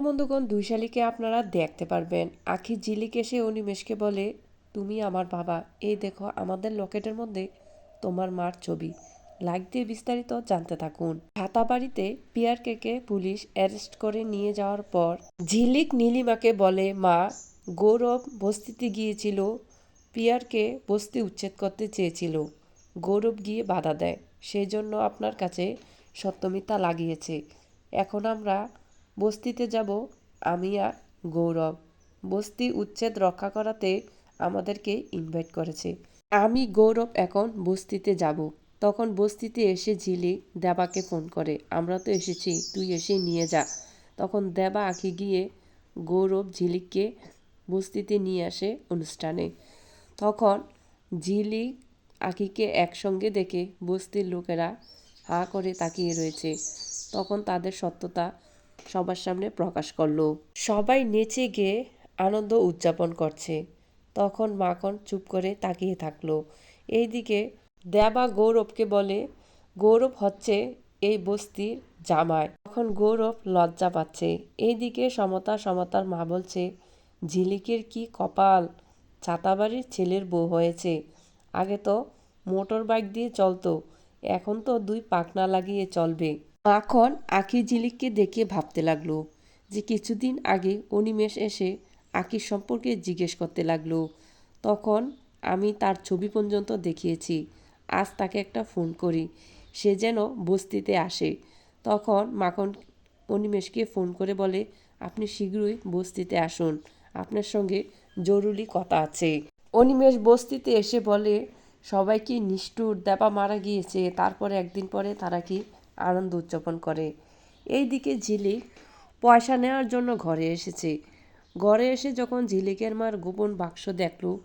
বন্ধুগণ, দুই শালিকে আপনারা দেখতে পারবেন। আখি ঝিলিক এসে অনিমেষকে বলে, তুমি আমার বাবা। এই দেখো, আমাদের লকেটের মধ্যে তোমার মার ছবি। লাইক দিয়ে বিস্তারিত জানতে থাকুন। হাতাবাড়িতে পিয়ারকে পুলিশ অ্যারেস্ট করে নিয়ে যাওয়ার পর ঝিলিক নীলিমাকে বলে, মা, গৌরব বস্তিতে গিয়েছিল। পিয়ারকে বস্তি উচ্ছেদ করতে চেয়েছিল। গৌরব গিয়ে বাধা দেয়। সেই জন্য আপনার কাছে সত্যমিতা লাগিয়েছে। এখন আমরা বস্তিতে যাব, আমি আর গৌরব। বস্তি উচ্ছেদ রক্ষা করাতে আমাদেরকে ইনভাইট করেছে। আমি, গৌরব এখন বস্তিতে যাব। তখন বস্তিতে এসে ঝিলি দেবাকে ফোন করে, আমরা তো এসেছি, তুই এসে নিয়ে যা। তখন দেবা আঁকি গিয়ে গৌরব ঝিলিককে বস্তিতে নিয়ে আসে অনুষ্ঠানে। তখন ঝিলি আঁকিকে একসঙ্গে দেখে বস্তির লোকেরা হা করে তাকিয়ে রয়েছে। তখন তাদের সত্যতা সবার সামনে প্রকাশ করল। সবাই নেচে গিয়ে আনন্দ উদযাপন করছে। তখন মাখন চুপ করে তাকিয়ে থাকল। এইদিকে দেবা গৌরবকে বলে, গৌরব হচ্ছে এই বস্তির জামাই। তখন গৌরব লজ্জা পাচ্ছে। এইদিকে সমতা সমতার মা বলছে, ঝিলিকের কি কপাল? ছাতাবাড়ির ছেলের বউ হয়েছে। আগে তো মোটর বাইক দিয়ে চলতো, এখন তো দুই পাখনা লাগিয়ে চলবে। মাখন আখি ঝিলিককে দেখে ভাবতে লাগল যে কিছুদিন আগে অনিমেষ এসে আখির সম্পর্কে জিজ্ঞেস করতে লাগল। তখন আমি তার ছবি পর্যন্ত দেখিয়েছি। আজ তাকে একটা ফোন করি। সে যেন বস্তিতে আসে। তখন মাখন অনিমেষকে ফোন করে বলে, আপনি শীঘ্রই বস্তিতে আসুন। আপনার সঙ্গে জরুরি কথা আছে। অনিমেষ বস্তিতে এসে বলে সবাইকে নিষ্ঠুর? দেপা মারা গিয়েছে। তারপরে একদিন পরে তারা কি আনন্দ উদযাপন করে। এই দিকে ঝিলিক পয়সা নেওয়ার জন্য ঘরে এসেছে। ঘরে এসে যখন ঝিলিকের মার গোপন বাক্স দেখল,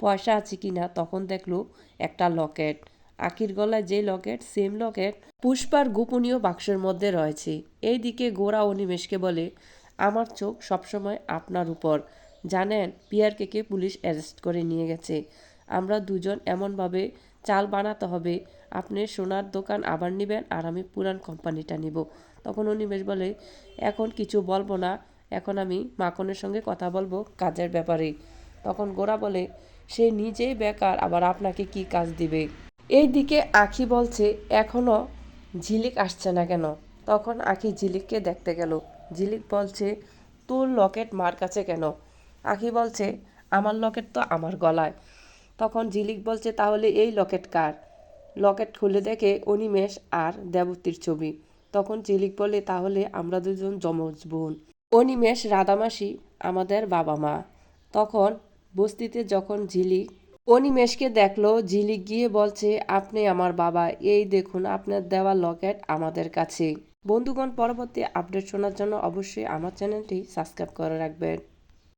পয়সা আছে কি না, তখন দেখল একটা লকেট। আখির গলায় যে লকেট, সেম লকেট পুষ্পার গোপনীয় বাক্সের মধ্যে রয়েছে। এইদিকে গোরা অনিমেষকে বলে, আমার চোখ সবসময় আপনার উপর। জানেন, পিয়ারকে পুলিশ অ্যারেস্ট করে নিয়ে গেছে। আমরা দুজন এমনভাবে চাল বানাতে হবে। আপনি সোনার দোকান আবার নেবেন আর আমি পুরান কোম্পানিটা নিব। তখন অনিমেষ বলে, এখন কিছু বলব না, এখন আমি মাখনের সঙ্গে কথা বলব কাজের ব্যাপারে। তখন গোরা বলে, সে নিজেই বেকার, আবার আপনাকে কি কাজ দিবে? এই দিকে আখি বলছে এখনও ঝিলিক আসছে না কেন? তখন আখি ঝিলিককে দেখতে গেল। ঝিলিক বলছে, তোর লকেট মার কাছে কেন? আখি বলছে, আমার লকেট তো আমার গলায়। তখন ঝিলিক বলছে, তাহলে এই লকেট কার? লকেট খুলে দেখে অনিমেষ আর দেবতীর ছবি। তখন ঝিলিক বলে, তাহলে আমরা দুজন যমজ বোন। অনিমেষ, রাধামাসি, আমাদের বাবা মা। তখন বস্তিতে যখন ঝিলিক অনিমেষকে দেখল ঝিলিক গিয়ে বলছে, আপনি আমার বাবা, এই দেখুন, আপনার দেওয়া লকেট আমাদের কাছে। বন্ধুগণ, পরবর্তী আপডেট শোনার জন্য অবশ্যই আমার চ্যানেলটি সাবস্ক্রাইব করে রাখবেন।